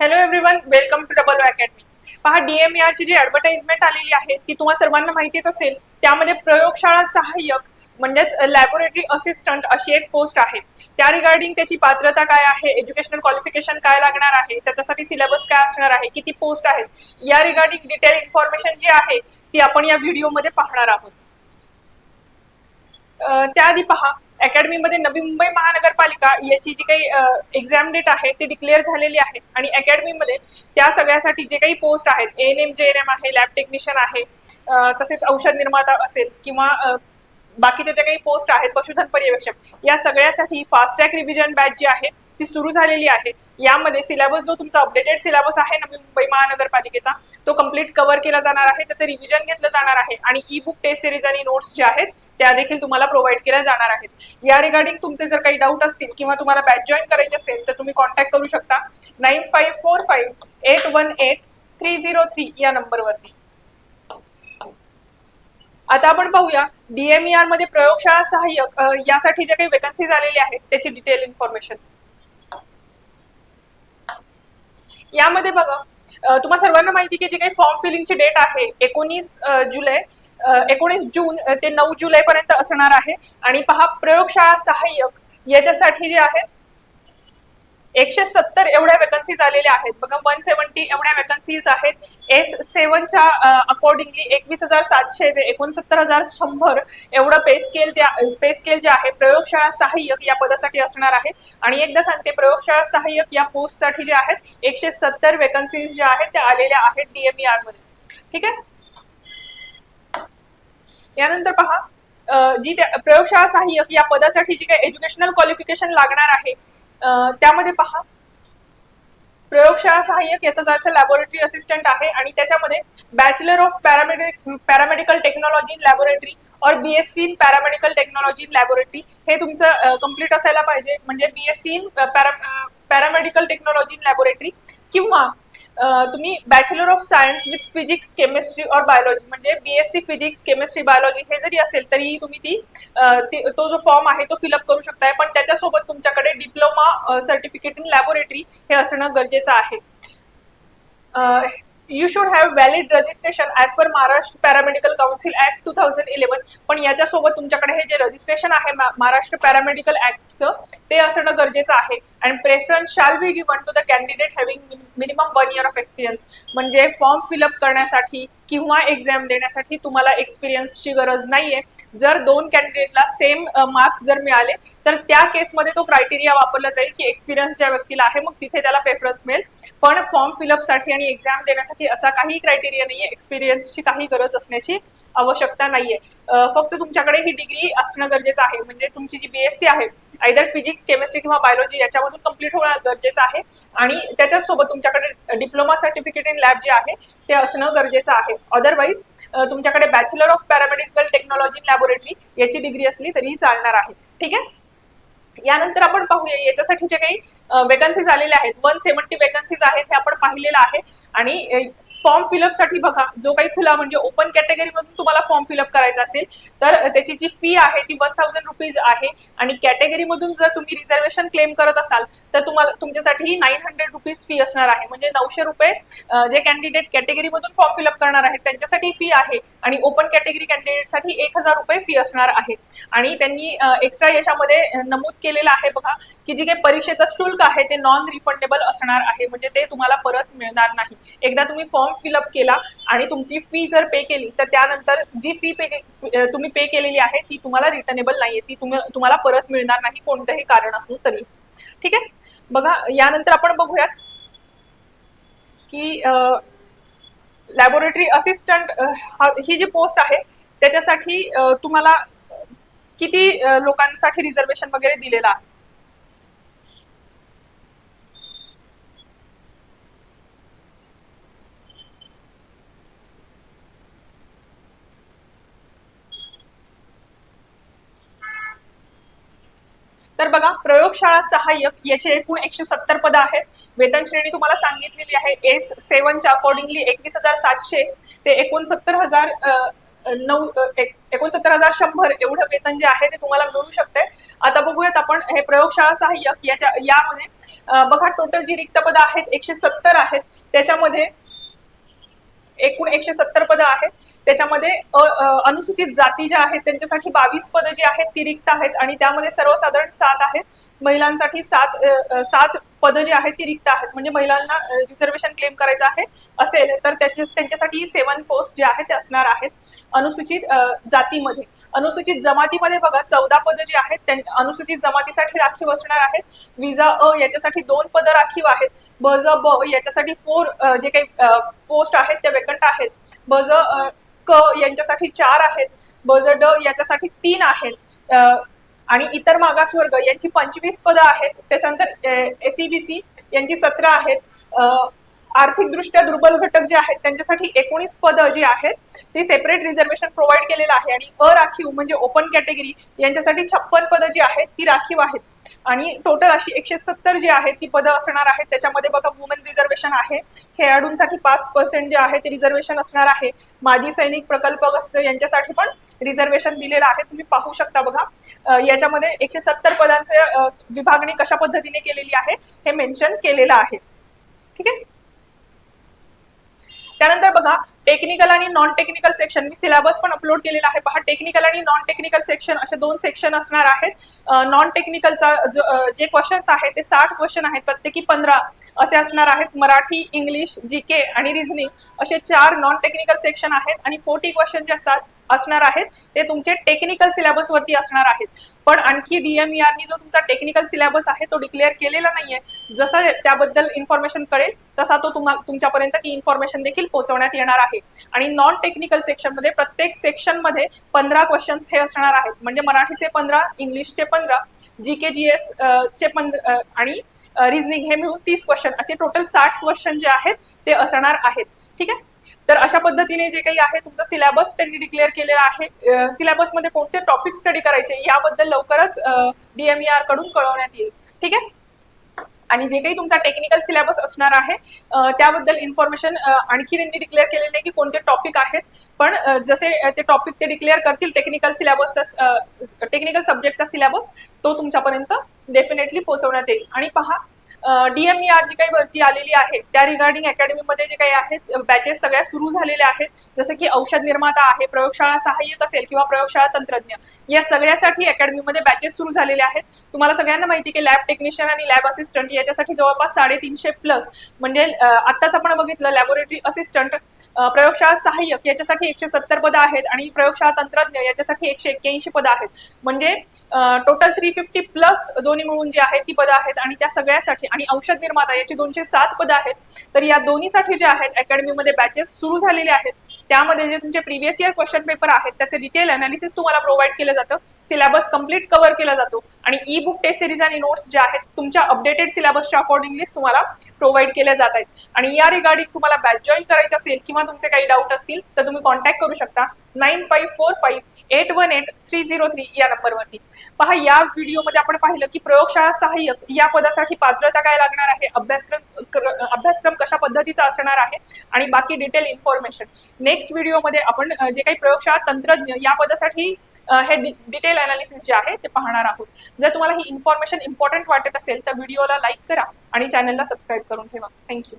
Hello everyone welcome to double academy पहा DMER ची जी advertisement आलेली आहे ती तुम्हाला सर्वांना माहितीच असेल त्यामध्ये प्रयोगशाळा सहाय्यक म्हणजेच लॅबोरेटरी असिस्टंट अशी एक पोस्ट आहे. त्या रिगार्डिंग त्याची पात्रता काय आहे एज्युकेशनल क्वालिफिकेशन काय लागणार आहे त्याच्यासाठी सिलेबस काय असणार आहे किती पोस्ट आहेत या रिगार्डिंग डिटेल इन्फॉर्मेशन जी आहे ती आपण या व्हिडिओमध्ये पाहणार आहोत. त्याआधी पहा अकॅडमीमध्ये नवी मुंबई महानगरपालिका याची जी काही एक्झाम डेट आहे ती डिक्लेअर झालेली आहे. आणि अकॅडमीमध्ये त्या सगळ्यासाठी जे काही पोस्ट आहेत N M J N M आहे लॅब टेक्निशियन आहे तसेच औषध निर्माता असेल किंवा बाकीच्या ज्या काही पोस्ट आहेत पशुधन पर्यवेक्षक या सगळ्यासाठी फास्ट ट्रॅक रिव्हिजन बॅच जी आहे ती सुरू झालेली आहे. यामध्ये सिलेबस जो तुमचा अपडेटेड सिलेबस आहे नवी मुंबई महानगरपालिकेचा तो कंप्लीट कव्हर केला जाणार आहे. त्याचं रिव्हिजन घेतलं जाणार आहे. आणि ई बुक टेस्ट सिरीज आणि नोट्स जे आहेत त्या देखील तुम्हाला प्रोव्हाइड केल्या जाणार आहेत. या रिगार्डिंग तुमचे जर काही डाऊट असतील किंवा तुम्हाला बॅच जॉईन करायचे असेल तर तुम्ही कॉन्टॅक्ट करू शकता. Nine five four five eight one eight three zero three या नंबरवरती. आता आपण पाहूया डीएमईआरमध्ये प्रयोगशाळा सहाय्यक यासाठी ज्या काही वेकन्सीज आलेल्या आहेत त्याची डिटेल इन्फॉर्मेशन यामध्ये बघा तुम्हाला तुम्हा सर्वांना माहिती की जे काही फॉर्म फिलिंगची डेट आहे एकोणीस जुलै एकोणीस जून ते नऊ जुलै पर्यंत असणार आहे. आणि पहा प्रयोगशाळा सहाय्यक याच्यासाठी जे आहे एकशे सत्तर एवढ्या वेकन्सीज आलेल्या आहेत. बघा वन सेव्हन्टी एवढ्या वेकन्सीज आहेत. एस सेवनच्या अकॉर्डिंगली एकवीस हजार सातशे ते एकोणसत्तर हजार शंभर एवढं पे स्केल त्या पे स्केल जे आहे प्रयोगशाळा सहाय्यक या पदासाठी असणार आहे. आणि एकदा सांगते प्रयोगशाळा सहाय्यक या पोस्टसाठी जे आहेत एकशे सत्तर वेकन्सीज ज्या आहेत त्या आलेल्या आहेत डीएमईआरमध्ये. ठीक आहे? यानंतर पहा जी त्या- प्रयोगशाळा सहाय्यक या पदासाठी जी काही एज्युकेशनल क्वालिफिकेशन लागणार आहे त्यामध्ये पहा. प्रयोगशाळा सहाय्यक याचा अर्थ लॅबोरेटरी असिस्टंट आहे आणि त्याच्यामध्ये bachelor of paramedic paramedical technology in laboratory और BSc in paramedical technology in laboratory हे तुमचं कंप्लीट असायला पाहिजे. म्हणजे BSc in paramedical technology in laboratory किंवा तुम्ही bachelor of science with physics chemistry और बायोलॉजी म्हणजे B S C physics chemistry biology हे जरी असेल तरी तुम्ही ती ती- तो जो फॉर्म आहे तो फिलअप करू शकताय. पण त्याच्यासोबत तुमच्याकडे डिप्लोमा सर्टिफिकेट इन लॅबोरेटरी हे असणं गरजेचं आहे. You should have valid registration as per Maharashtra paramedical council act two thousand eleven पण याच्यासोबत तुमच्याकडे हे जे रजिस्ट्रेशन आहे महाराष्ट्र पॅरामेडिकल ऍक्टचं ते असणं गरजेचं आहे. And preference shall be given to the candidate having minimum one year of experience म्हणजे फॉर्म फिलअप करण्यासाठी किंवा एक्झाम देण्यासाठी तुम्हाला एक्सपिरियन्सची गरज नाहीये. जर दोन कॅन्डिडेटला सेम मार्क्स जर मिळाले तर त्या केसमध्ये तो क्रायटेरिया वापरला जाईल की एक्सपिरियन्स ज्या व्यक्तीला आहे मग तिथे त्याला प्रेफरन्स मिळेल. पण फॉर्म फिलअपसाठी आणि एक्झाम देण्यासाठी असा काही क्रायटेरिया नाहीये. एक्सपिरियन्सची काही गरज असण्याची आवश्यकता नाहीये. फक्त तुमच्याकडे ही डिग्री असणं गरजेचं आहे. म्हणजे तुमची जी बीएससी आहे आयदर फिजिक्स केमिस्ट्री किंवा बायोलॉजी याच्यामधून कंप्लीट होणं गरजेचं आहे. आणि त्याच्यासोबत तुमच्याकडे डिप्लोमा सर्टिफिकेट इन लॅब जे आहे ते असणं गरजेचं आहे. अदरवाईज तुमच्याकडे bachelor of paramedical technology in laboratory याची डिग्री असली तरीही चालणार आहे. ठीक आहे? यानंतर आपण पाहूया याच्यासाठी जे काही वेकन्सीज आलेल्या आहेत वन सेव्हन्टी वेकन्सीज आहेत हे आपण पाहिलेलं आहे. आणि फॉर्म फिलअपसाठी बघा जो काही खुला म्हणजे ओपन कॅटेगरी मधून तुम्हाला फॉर्म फिलअप करायचा असेल तर त्याची जी फी आहे ती वन थाउजंड रुपीज आहे. आणि कॅटेगरी मधून जर तुम्ही रिझर्वेशन क्लेम करत असाल तर तुम्हाला तुमच्यासाठी नाईन हंड्रेड रुपीज फी असणार आहे. म्हणजे नऊशे रुपये जे कॅन्डिडेट कॅटेगरी मधून फॉर्म फिलअप करणार आहेत त्यांच्यासाठी फी आहे. आणि ओपन कॅटेगरी कॅन्डिडेटसाठी एक हजार रुपये फी असणार आहे. आणि त्यांनी एक्स्ट्रा याच्यामध्ये नमूद केलेलं आहे बघा की जे काही परीक्षेचं शुल्क आहे ते नॉन रिफंडेबल असणार आहे. म्हणजे ते तुम्हाला परत मिळणार नाही. एकदा तुम्ही फॉर्म फिलअप केला आणि तुमची फी जर पे केली तर त्यानंतर जी फी पे तुम्ही पे केलेली आहे ती तुम्हाला रिटर्नेबल नाहीये. ती तुम्हाला परत मिळणार नाही कोणतंही कारण असलं तरी. ठीक आहे? बघा यानंतर आपण बघूयात की लॅबोरेटरी असिस्टंट ही जी पोस्ट आहे त्याच्यासाठी तुम्हाला किती लोकांसाठी रिझर्वेशन वगैरे दिलेलं आहे? तर बघा प्रयोगशाळा सहाय्यक याचे एकूण एकशे सत्तर पद आहेत. वेतन श्रेणी तुम्हाला सांगितलेली आहे. एस सेवनच्या अकॉर्डिंगली एकवीस हजार सातशे ते एकोणसत्तर हजार नऊ एकोणसत्तर हजार शंभर एवढं वेतन जे आहे ते तुम्हाला मिळू शकते. आता बघूयात आपण हे प्रयोगशाळा सहाय्यक याच्या यामध्ये बघा टोटल जी रिक्त पदं आहेत एकशे सत्तर आहेत. त्याच्यामध्ये एकूण एकशे सत्तर पदं आहेत. त्याच्यामध्ये अनुसूचित जाती ज्या आहेत त्यांच्यासाठी बावीस पदं जी आहेत ती रिक्त आहेत. आणि त्यामध्ये सर्वसाधारण सात आहेत. महिलांसाठी सात सात पदं जी आहेत ती रिक्त आहेत. म्हणजे महिलांना रिझर्वेशन क्लेम करायचं आहे असेल तर त्यांच्यासाठी सेवन पोस्ट जे आहेत ते असणार आहेत. अनुसूचित जातीमध्ये. अनुसूचित जमातीमध्ये बघा चौदा पदं जी आहेत अनुसूचित जमातीसाठी राखीव असणार आहेत. विजा अ याच्यासाठी दोन पदं राखीव आहेत. ब ज ब याच्यासाठी फोर जे काही पोस्ट आहेत त्या वेकंट आहेत. ब ज क यांच्यासाठी चार आहेत. ब ज ड याच्यासाठी तीन आहेत. आणि इतर मागासवर्ग यांची पंचवीस पदं आहेत. त्याच्यानंतर एसीबीसी यांची सतरा आहेत. आर्थिकदृष्ट्या दुर्बल घटक जे आहेत त्यांच्यासाठी एकोणीस पदं जी आहेत ती सेपरेट रिझर्वेशन प्रोव्हाइड केलेलं आहे. आणि अराखीव म्हणजे ओपन कॅटेगरी यांच्यासाठी छप्पन पदं जी आहेत ती राखीव आहेत. आणि टोटल अशी एकशे सत्तर जी आहेत ती पदं असणार आहेत. त्याच्यामध्ये बघा वुमेन रिझर्वेशन आहे. खेळाडूंसाठी पाच पर्सेंट जे आहे ते रिझर्वेशन असणार आहे. माजी सैनिक प्रकल्पग्रस्त यांच्यासाठी पण रिझर्वेशन दिलेलं आहे. तुम्ही पाहू शकता बघा. याच्यामध्ये एकशे सत्तर पदांचे विभागणी कशा पद्धतीने केलेली आहे हे मेन्शन केलेलं आहे. ठीक आहे? त्यानंतर बघा टेक्निकल आणि नॉन टेक्निकल सेक्शन मी सिलेबस पण अपलोड केलेला आहे. पहा टेक्निकल आणि नॉन टेक्निकल सेक्शन असे दोन सेक्शन असणार आहेत. नॉन टेक्निकलचा जे क्वेश्चन्स आहेत ते साठ क्वेश्चन आहेत. प्रत्येकी पंधरा असे असणार आहेत. मराठी इंग्लिश जी के आणि रिझनिंग असे चार नॉन टेक्निकल सेक्शन आहेत. आणि फोर्टी क्वेश्चन जे असतात असणार आहेत. ते तुमचे टेक्निकल सिलेबस वरती असणार आहेत. पण आणखी डीएमईआरनी जो तुमचा टेक्निकल सिलेबस आहे तो डिक्लेअर केलेला नाहीये. जसं त्याबद्दल इन्फॉर्मेशन कळेल तसा तो तुम्हाला तुमच्यापर्यंत ती इन्फॉर्मेशन देखील पोहोचवण्यात येणार आहे. आणि नॉन टेक्निकल सेक्शनमध्ये प्रत्येक सेक्शनमध्ये पंधरा क्वेश्चन्स हे असणार आहेत. म्हणजे मराठीचे पंधरा इंग्लिशचे पंधरा जी के जी एस चे पंधरा आणि रिझनिंग हे मिळून तीस क्वेश्चन असे टोटल साठ क्वेश्चन जे आहेत ते असणार आहेत. ठीक आहे? तर अशा पद्धतीने जे काही आहे तुमचा सिलेबस त्यांनी डिक्लेअर केलेलं आहे. सिलेबसमध्ये कोणते टॉपिक स्टडी करायचे याबद्दल लवकरच डीएमईआरकडून कळवण्यात येईल. ठीक आहे? आणि जे काही तुमचा टेक्निकल सिलेबस असणार आहे त्याबद्दल इन्फॉर्मेशन आणखी त्यांनी डिक्लेअर केले नाही की कोणते टॉपिक आहेत. पण जसे ते टॉपिक ते डिक्लेअर करतील टेक्निकल सिलेबसचा टेक्निकल सब्जेक्टचा सिलेबस तो तुमच्यापर्यंत डेफिनेटली पोहोचवण्यात येईल. आणि पहा डीएमईआर जी काही भरती आलेली आहे त्या रिगार्डिंग अकॅडमीमध्ये जे काही आहेत बॅचेस सगळ्या सुरू झालेल्या आहेत. जसं की औषध निर्माता आहे प्रयोगशाळा सहाय्यक असेल किंवा प्रयोगशाळा तंत्रज्ञ या सगळ्यासाठी अकॅडमीमध्ये बॅचेस सुरू झालेले आहेत. तुम्हाला सगळ्यांना माहिती की लॅब टेक्निशियन आणि लॅब असिस्टंट याच्यासाठी जवळपास साडेतीनशे प्लस म्हणजे आत्ताच आपण बघितलं लॅबोरेटरी असिस्टंट प्रयोगशाळा सहाय्यक याच्यासाठी एकशे सत्तर पदं आहेत आणि प्रयोगशाळा तंत्रज्ञ याच्यासाठी एकशे एक्क्याऐंशी पदं आहेत. म्हणजे टोटल थ्री फिफ्टी प्लस दोन्ही मिळून जी आहेत ती पदं आहेत आणि त्या सगळ्यासाठी आणि औषध निर्माता याची दोनशे सात पदं आहेत. तर या दोन्हीसाठी जे आहेत अकॅडमीमध्ये बॅचेस सुरू झालेले आहेत. त्यामध्ये जे तुमचे प्रिव्हियस इयर क्वेश्चन पेपर आहेत त्याचे डिटेल अनालिसिस तुम्हाला प्रोव्हाइड केलं जातं. सिलेबस कंप्लीट कव्हर केला जातो. आणि ई बुक टेस्ट सिरीज आणि नोट्स जे आहेत तुमच्या अपडेटेड सिलेबसच्या अकॉर्डिंगली तुम्हाला प्रोव्हाइड केल्या जात आहेत. आणि या रिगार्डिंग तुम्हाला बॅच जॉईन करायचे असेल किंवा तुमचे काही डाऊट असतील तर तुम्ही कॉन्टॅक्ट करू शकता. Nine five four five eight one eight three zero three या नंबरवरती पहा या व्हिडिओमध्ये आपण पाहिलं की प्रयोगशाळा सहाय्यक या पदासाठी पात्रता काय लागणार आहे अभ्यासक्रम अभ्यासक्रम कशा पद्धतीचा असणार आहे आणि बाकी डिटेल इन्फॉर्मेशन नेक्स्ट व्हिडिओमध्ये आपण जे काही प्रयोगशाळा तंत्रज्ञ या पदासाठी हे डिटेल अनालिसिस जे आहे ते पाहणार आहोत जर तुम्हाला ही इन्फॉर्मेशन इम्पॉर्टंट वाटत असेल तर व्हिडिओला लाईक करा आणि चॅनलला सबस्क्राईब करून ठेवा थँक्यू